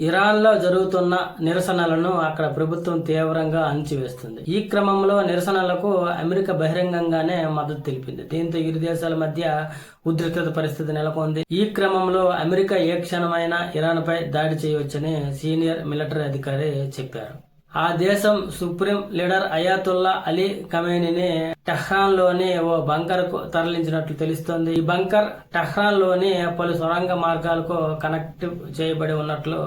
ఇరాన్లో జరుగుతున్న నిరసనలను అక్కడ ప్రభుత్వం తీవ్రంగా అణిచివేస్తుంది. ఈ క్రమంలో నిరసనలకు అమెరికా బహిరంగంగానే మద్దతు తెలిపింది. దీంతో ఇరు దేశాల మధ్య ఉద్రిక్తత పరిస్థితి నెలకొంది. ఈ క్రమంలో అమెరికా ఏ క్షణమైనా ఇరాన్పై దాడి చేయవచ్చని సీనియర్ మిలిటరీ అధికారి చెప్పారు. ఆ దేశం సుప్రీం లీడర్ అయాతుల్లా అలీ ఖమేనీని టెహ్రాన్లోని ఓ బంకర్కు తరలించినట్లు తెలుస్తోంది. ఈ బంకర్ టెహ్రాన్లోని పలు సొరంగ మార్గాలకు కనెక్ట్ చేయబడి ఉన్నట్లు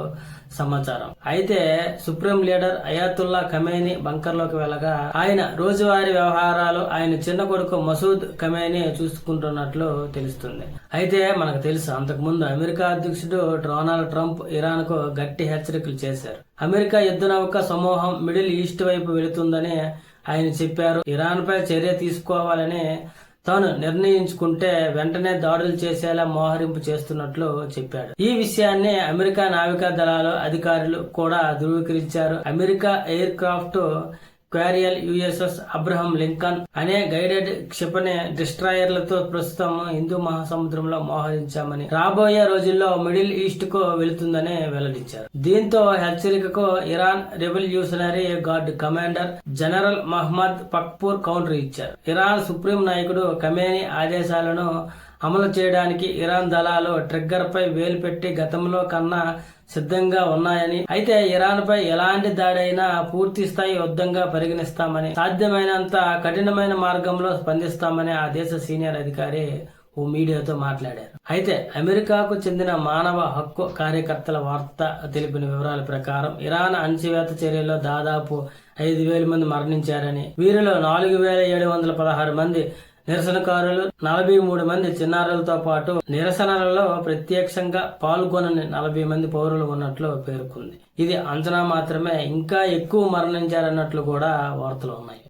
సమాచారం. అయితే సుప్రీం లీడర్ అయాతుల్లా ఖమేని బంకర్లోకి వెళ్ళగా ఆయన రోజువారీ వ్యవహారాలు ఆయన చిన్న కొడుకు మసూద్ ఖమేని చూసుకుంటున్నట్లు తెలుస్తుంది. అయితే మనకు తెలుసు అంతకుముందు అమెరికా అధ్యక్షుడు డొనాల్డ్ ట్రంప్ ఇరాన్కు గట్టి హెచ్చరికలు చేశారు. అమెరికా యుద్ధ నౌక సమూహం మిడిల్ ఈస్ట్ వైపు వెళుతుందని ఆయన చెప్పారు. ఇరాన్ పై చర్య తీసుకోవాలని తాను నిర్ణయించుకుంటే వెంటనే దాడులు చేసేలా మోహరింపు చేస్తున్నట్లు చెప్పాడు. ఈ విషయాన్ని అమెరికా నావికా దళాల అధికారులు కూడా ధృవీకరించారు. America aircraft carrier USS Abraham Lincoln అనే గైడెడ్ క్షిపణి డిస్ట్రాయర్లతో ప్రస్తుతం హిందూ మహాసముద్రంలో మోహరించామని రాబోయే రోజుల్లో మిడిల్ ఈస్ట్కు వెళుతుందని వెల్లడించారు. దీంతో హెచ్చరికకు Iran revolutionary guard commander general Mohammad Pakpour counter ఇచ్చారు. ఇరాన్ సుప్రీం నాయకుడు కమేని ఆదేశాలను అమలు చేయడానికి ఇరాన్ దళాలు ట్రిగ్గర్ పై వేలు పెట్టి గతంలో కన్నా సిద్ధంగా ఉన్నాయని అయితే ఇరాన్ పై ఎలాంటి దాడైనా పూర్తి స్థాయి యుద్ధంగా పరిగణిస్తామని సాధ్యమైనంత కఠినమైన మార్గంలో స్పందిస్తామని ఆ దేశ సీనియర్ అధికారి ఓ మీడియాతో మాట్లాడారు. అయితే అమెరికాకు చెందిన మానవ హక్కు కార్యకర్తల వార్త తెలిపిన వివరాల ప్రకారం ఇరాన్ అణచివేత చర్యలో దాదాపు ఐదు వేల మంది మరణించారని వీరిలో నాలుగు వేల ఏడు వందల పదహారు మంది నిరసనకారులు నలభై మూడు మంది చిన్నారులతో పాటు నిరసనలలో ప్రత్యక్షంగా పాల్గొనని నలభై మంది పౌరులు ఉన్నట్లు పేర్కొంది. ఇది అంచనా మాత్రమే ఇంకా ఎక్కువ మరణించారన్నట్లు కూడా వార్తలు ఉన్నాయి.